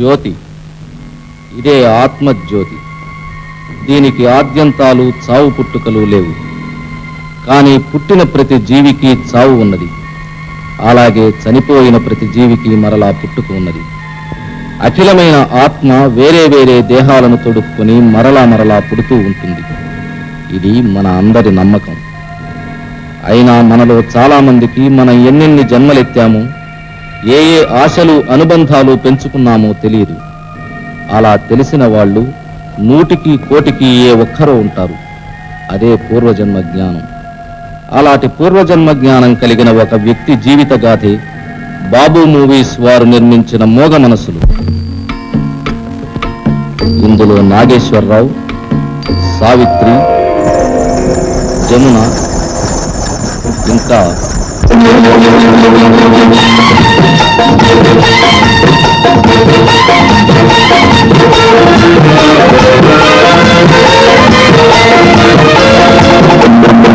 జ్యోతి. ఇదే ఆత్మజ్యోతి. దీనికి ఆద్యంతాలు చావు పుట్టుకలు లేవు. కానీ పుట్టిన ప్రతి జీవికి చావు ఉన్నది. అలాగే చనిపోయిన ప్రతి జీవికి మరలా పుట్టుక ఉన్నది. అఖిలమైన ఆత్మ వేరే వేరే దేహాలను తొడుక్కుని మరలా మరలా పుడుతూ ఉంటుంది. ఇది మన అందరి నమ్మకం. అయినా మనలో చాలామందికి మనం ఎన్నెన్ని జన్మలెత్తామో ఏ ఏ ఆశలు అనుబంధాలు పెంచుకున్నామో తెలియదు. అలా తెలిసిన వాళ్ళు నూటికి కోటికి ఏ ఒక్కరో ఉంటారు. అదే పూర్వజన్మ జ్ఞానం. అలాంటి పూర్వజన్మ జ్ఞానం కలిగిన ఒక వ్యక్తి జీవిత గాథే బాబు మూవీస్ వారు నిర్మించిన మోగ మనసులు. ఇందులో నాగేశ్వరరావు సావిత్రి జమున ఇంకా హనీమూన్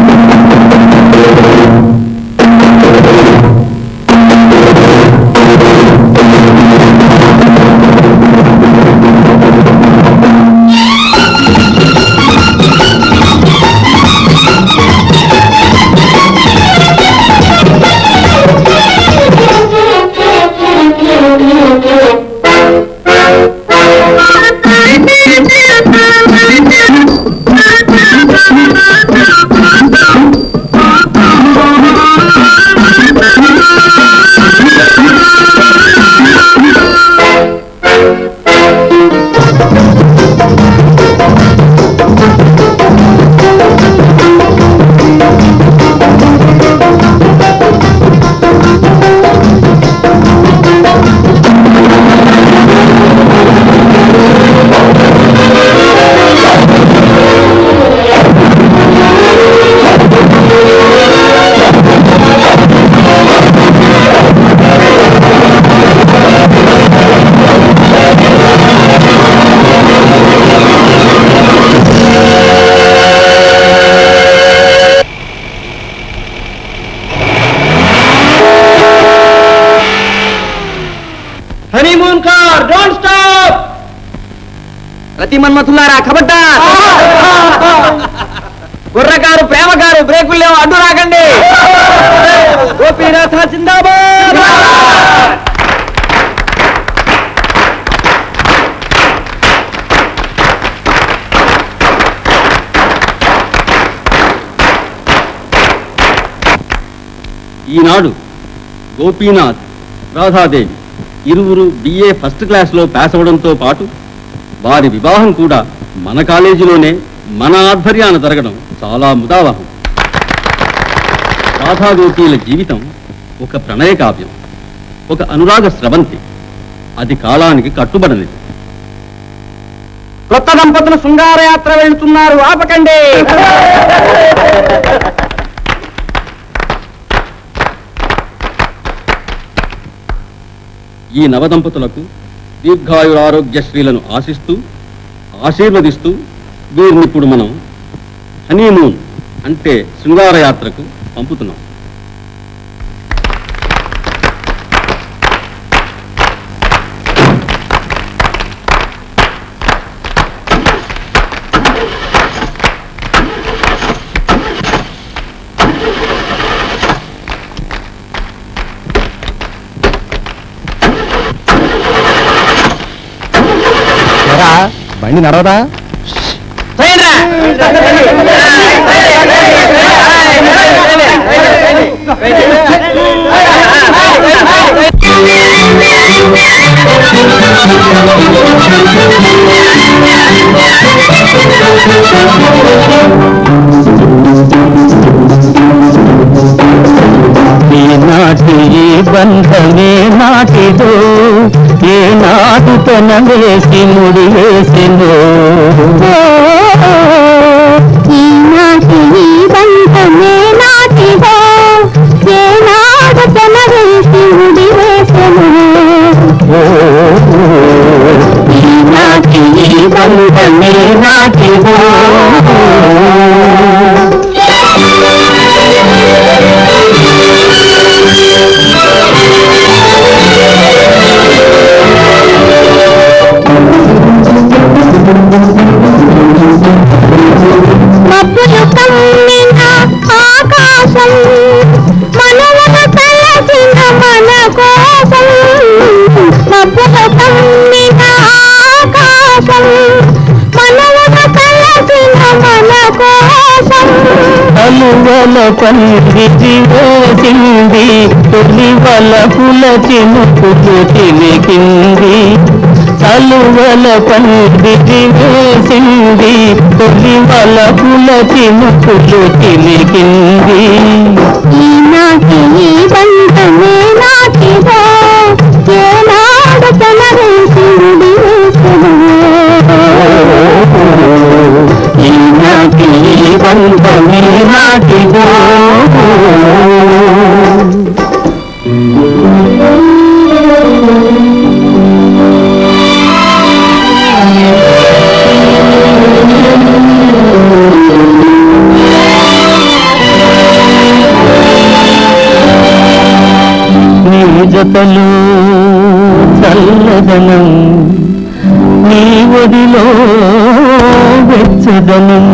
పోతున్నారా? మన్మథులారా కబడ్డా? కుర్రకారు ప్రేమకారు బ్రేకులు లేవు. అడ్డు రాకండి. గోపీనాథ జిందాబాద్. ఈనాడు గోపీనాథ్ రాధాదేవి ఇరువురు బిఏ ఫస్ట్ క్లాస్లో పాస్ అవడంతో పాటు వారి వివాహం కూడా మన కాలేజీలోనే మన ఆధ్వర్యాన జరగడం చాలా ముదావహం. రాధాగోపీల జీవితం ఒక ప్రణయ కావ్యం ఒక అనురాగ స్రవంతి. అది కాలానికి కట్టుబడనిది కొత్త దంపతులు శృంగార యాత్ర వెళ్తున్నారు. ఆపకండి! ఈ నవదంపతులకు దీర్ఘాయురారోగ్యశ్రీలను ఆశిస్తూ ఆశీర్వదిస్తూ వీరిని ఇప్పుడు మనం హనీమూన్ అంటే శృంగార యాత్రకు పంపుతున్నాం. బండి నడవదా? ఈనాటి ఈ బంధమే నాటిదో. ఏ నాటు తన వేసి ముడి వేసినో ఈనాటి ఈ బంధమే నాటిదో. ఏనాడు తన వేసి ముడి వేసెను ఈనాటి ఈ బంధమే నాటిదో. చలువల పండితి వేసింది తొలివల పుల చినుకులు తలువల చలువల పండితి వేసింది తొలివల పుల చినుకులు చిలికింది ఈనాటి నీ చల్లదనం నీ ఒడిలో వెచ్చదనం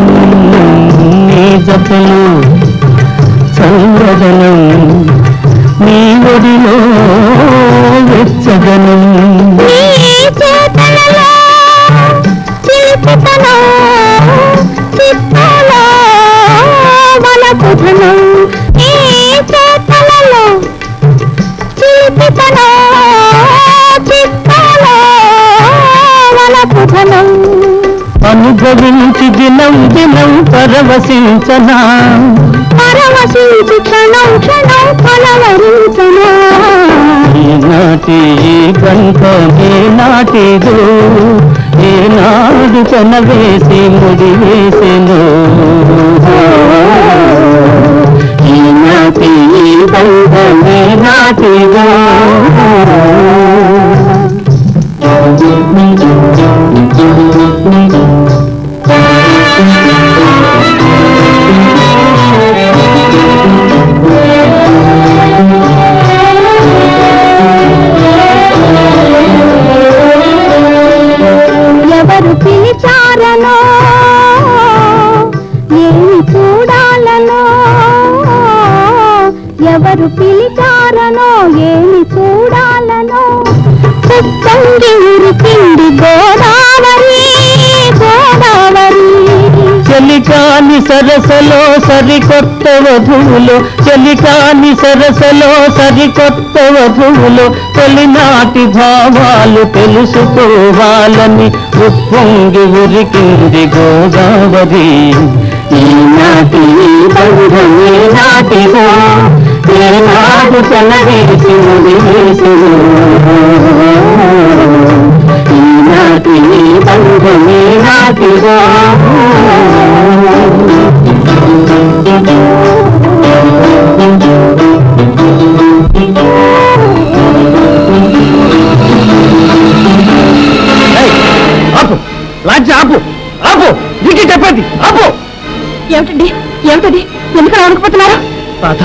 నీ జతలు చల్లదనం నీ ఒడిలో వెచ్చదనం. నీ చేతలలో పరవశించనా? పరవశించి క్షణం క్షణం కలవరించనా ఈనాటి ఈ బంధమే నాటిదో. ఏనాడు కన వేసి ఎవరు పిలిచారనో ఏమి చూడాలనో. పుట్టంగి ఉరికింది గోదావరి గోదావరి. చెలికాని సరసలో సరికొత్త వధువులు చెలికాని సరసలో సరికొత్త వధువులు తొలినాటి భావాలు తెలుసుకోవాలని ఉప్పొంగి ఉరికింది గోదావరి. ఈనాటి బంధమే నాటిదో ఏనాడు చెలవేసి ముడివేసును ఈనాటి ఈ బంధమే నాటిదో ఆపు. ఆపు. నీకే చెప్పేది. ఆపు. ఏమిటండి? ఏమిటది? ఎందుకు రావకపోతున్నారు రాధ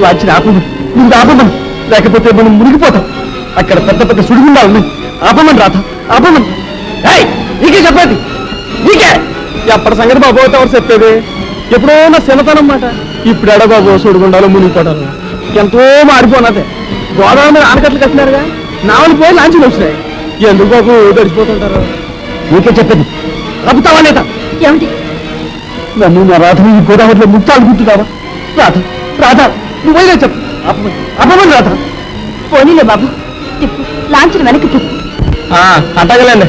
లాడ్జిని ఆపమని. ముందు ఆపమని. లేకపోతే మనం మునిగిపోతాం. అక్కడ పెద్ద పెద్ద సుడిగుండాలు ఉన్నాయి. ఆపమని రాధ ఆపమని. నీకే చెప్పేది. నీకే. ఎప్పటి సంగతి బాబు? ఎవరు చెప్పేది. ఎప్పుడో నా చిన్నతనం మాట. ఇప్పుడు ఎడ బాబు సుడిగుండాలు మునిగిపోవడాలు ఎంతో మారిపోనదే గోదావరి మీద ఆనకట్లు కట్టినారుగా. నావలు పోయి లాంఛలు వచ్చినాయి. ఎందుకు బాబు గడిచిపోతుంటారు నీకే చెప్పేది. ఆపుతావా లేదా? ఏమిటి? నన్ను నా రాధని ఈ గోదావరిలో ముట్టాలు గుర్తుతావా? రాధ రాధ. నువ్వైనా చెప్పు. అపమని రాధ. పోనీలే బాబు. తిప్పు లాంఛన వెనక్కి తిప్పు అట్టగలండి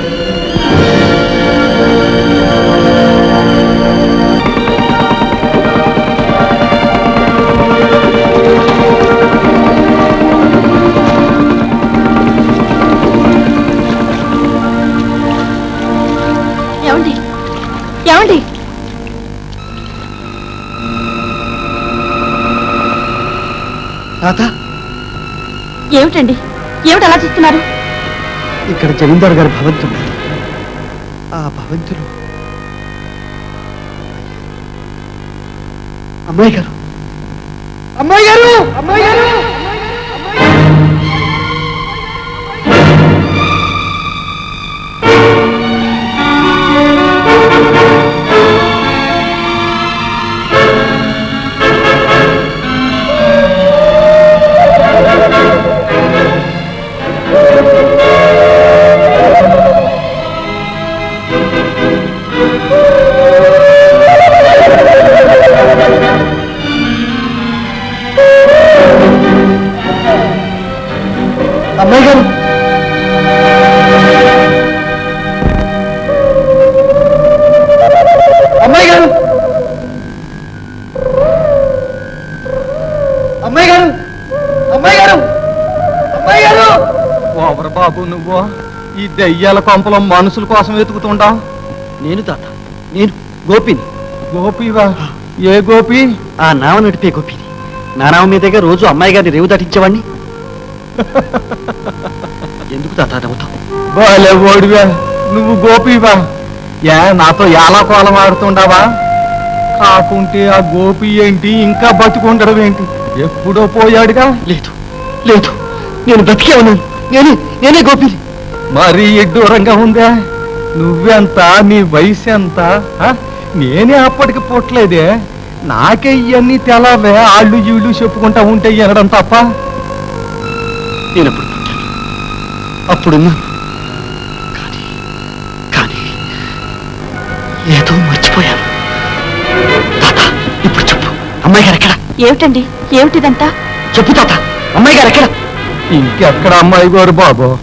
రాధ ఏమిటండి? ఏమిటి అలా చూస్తున్నారు? ఇక్కడ జమీందారు గారి భవంతుడు ఆ భవంతులు అమ్మాయి గారు. అమ్మాయి గారు! అమ్మాయి గారు! నువ్వు? ఈ దెయ్యాల కొంపలో మనుషుల కోసం వెతుకుతుండావు నేను తాత. నేను గోపిని. గోపివా? ఏ గోపి? ఆ నావ నడిపే గోపిని. నా నావ మీదగా రోజు అమ్మాయి గారిని రేవు దాటించేవాడిని ఎందుకు తాత నవ్వుతావు? బాలే ఓడివా. నువ్వు గోపివా. ఏ నాతో ఎలా కోలం ఆడుతుండావా? కాకుంటే ఆ గోపి ఏంటి? ఇంకా బతికుండడం ఏంటి? ఎప్పుడో పోయాడుగా? లేదు లేదు. నేను బ్రతికే ఉన్నాను. నేనే నేనే గోపిని మరీ దూరంగా ఉందే? నువ్వెంత నీ వయసు ఎంత ఆ? నేనే అప్పటికి పుట్టలేదే. నాకే ఇవన్నీ తెలవే ఆళ్ళు ఈళ్ళు చెప్పుకుంటా ఉంటే వినడం తప్ప. నేను అప్పుడు కానీ ఏదో మర్చిపోయాను. ఇప్పుడు చెప్పు. అమ్మాయి గారు ఎక్కడ? ఏమిటండి? ఏమిటిదంతా? చెప్పు తాత అమ్మాయి గారు ఎక్కడ? ఇంకెక్కడ అమ్మాయి గారు బాబు?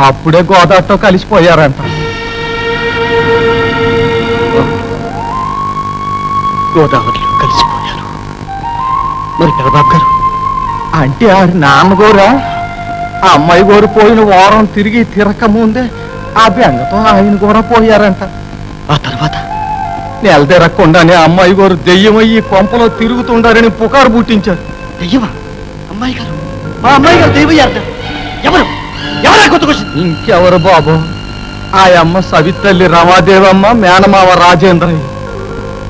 అప్పుడే గోదావరితో కలిసిపోయారంట. గోదావరిలో కలిసిపోయారు. మరి పెదబాబు గారు? అంటే ఆ నాన్నగోరా? ఆ అమ్మాయి గోరు పోయిన వారం తిరిగి తిరక ముందే ఆ బెంగతో ఆయన కూడా పోయారంట. ఆ తర్వాత? నెల తిరగకుండానే అమ్మాయి గారు దెయ్యమయ్యి కొంపలో తిరుగుతుండారని పుకారు పుట్టించారు. దెయ్యమా? అమ్మాయి గారు అమ్మాయి గారు దెయ్యమయ్యారట ఎవరు? ఎవరా కొత్తకొచ్చింది ఇంకెవరు బాబు? ఆ అమ్మ సవితల్లి రమాదేవమ్మ మేనమావ రాజేంద్రయ్య.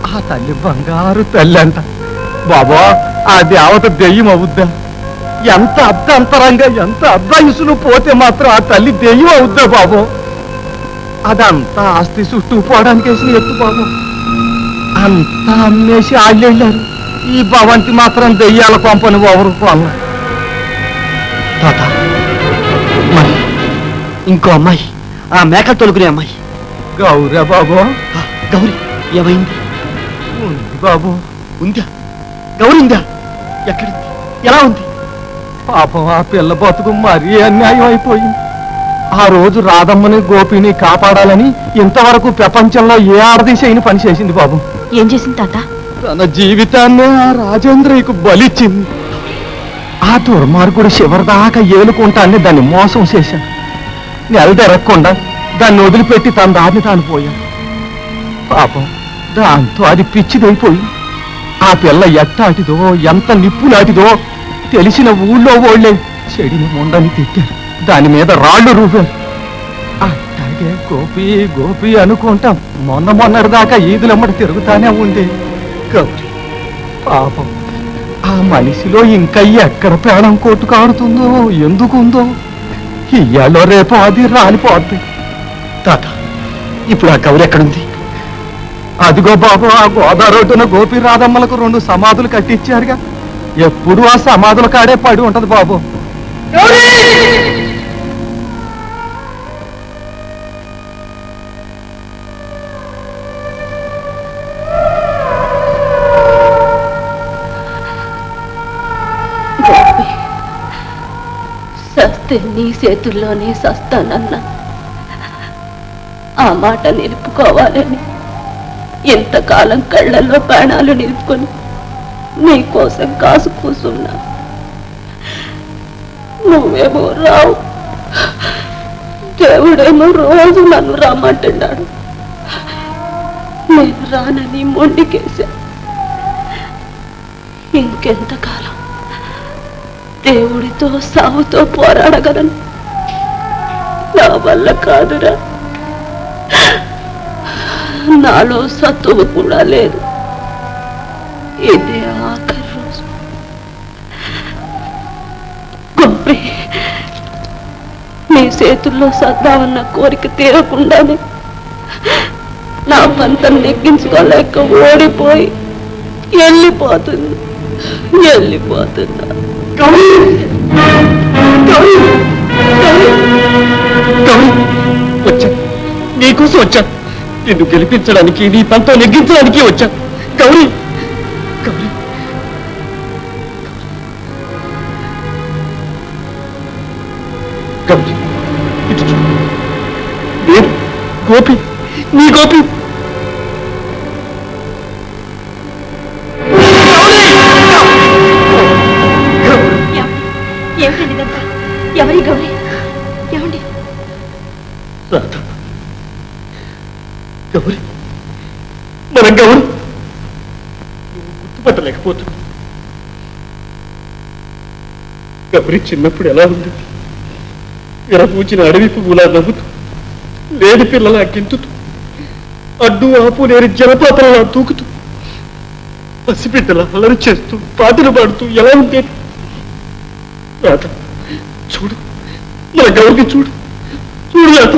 ఆ తల్లి బంగారు తల్లి అంట బాబా ఆ దేవత దెయ్యం అవుద్దా? ఎంత అర్ధంతరంగా ఎంత అర్ధయుసులు పోతే మాత్రం ఆ తల్లి దెయ్యం అవుద్దా బాబు? అదంతా ఆస్తి చుట్టూ పోవడానికి వేసిన ఎత్తు బాబు. అంతా అమ్మేసి ఆళ్ళెళ్ళారు. ఈ భవంతి మాత్రం దెయ్యాల పంపని ఎవరు కొనరు ఇంకో అమ్మాయి. ఆ మేకలు తొలుకునే అమ్మాయి. గౌరా బాబు. ఆ, గౌరి ఏమైంది? ఉంది బాబు. ఉందా? గౌరి ఉందా? ఎక్కడుంది? ఎలా ఉంది? పాపం ఆ పిల్ల బతుకు మరీ అన్యాయం అయిపోయింది. ఆ రోజు రాధమ్మని గోపిని కాపాడాలని ఇంతవరకు ప్రపంచంలో ఏ ఆడది చేయని పని చేసింది బాబు? ఏం చేసింది తాత? తన జీవితాన్ని ఆ రాజేంద్రయ్యకు బలిచ్చింది. ఆ దుర్మార్గుడు చివరిదాకా ఏలుకుంటాన్ని దాన్ని మోసం చేశాడు. నెల దాన్ని వదిలిపెట్టి తన దారిని తాను పోయాను పాపం దాంతో అది పిచ్చిదైపోయి ఆ పిల్ల ఎట్టాటిదో ఎంత నిప్పులాటిదో తెలిసిన ఊళ్ళో ఓళ్ళే చెడిని ముండని తిట్టారు. దాని మీద రాళ్ళు రూపారు. అట్టాగే గోపి గోపి అనుకుంటాం మొన్న మొన్నటిదాకా ఈదులమ్మడి తిరుగుతానే ఉంది. గౌరీ పాపం ఆ మనిషిలో ఇంకా ఎక్కడ ప్రాణం కొట్టుకాడుతుందో ఎందుకుందో ఇయ్యాలో రేపు అది రాలిపోద్ది తాత ఇప్పుడు ఆ గౌరి ఎక్కడుంది? అదిగో బాబు ఆ గోదా రోడ్డున గోపి రాధమ్మలకు రెండు సమాధులు కట్టించారుగా. ఎప్పుడు ఆ సమాధుల కాడే పడి ఉంటది బాబు. చస్తే నీ చేతుల్లోనే సస్తానన్నా ఆ మాట నిలుపుకోవాలని ఎంతకాలం కళ్ళల్లో ప్రాణాలు నిలుపుకొని నీకోసం కాసు కూసున్నా. నువ్వేమో రావు. దేవుడేమో రోజు నన్ను రమ్మంటున్నాడు. నేను రానని మొండికేశా. ఇంకెంతకాలం దేవుడితో సావుతో పోరాడగలను. నా వల్ల కాదురా. నాలో సత్తువు కూడా లేదు. ఇదే ఆఖరి రోజు. గోపి నీ చేతుల్లో సద్దామన్న కోరిక తీరకుండానే నా పంతం నెగ్గించుకోలేక ఓడిపోయి వెళ్ళిపోతుంది వెళ్ళిపోతున్నా గౌరి గౌరి గౌరి గౌరి వచ్చా. నీకోసం వచ్చా. నిన్ను గెలిపించడానికి నీ పంతం నెగ్గించడానికి వచ్చా. గౌరి గౌరి గౌరీ ఇటు నేను గోపి. నీ గోపి. గుర్తుపట్టలేకపోతున్నావు గౌరి చిన్నప్పుడు ఎలా ఉంది? విరపూచిన అడవి పువ్వులా నవ్వుతూ లేడి పిల్లలా గింతుతూ అడ్డు ఆపు లేని జలపాతంలా తూకుతూ పసిబిడ్డలా అలరి చేస్తూ పాటలు పాడుతూ ఎలా ఉండేది రాత చూడు మన గౌరికి చూడు చూడు రాత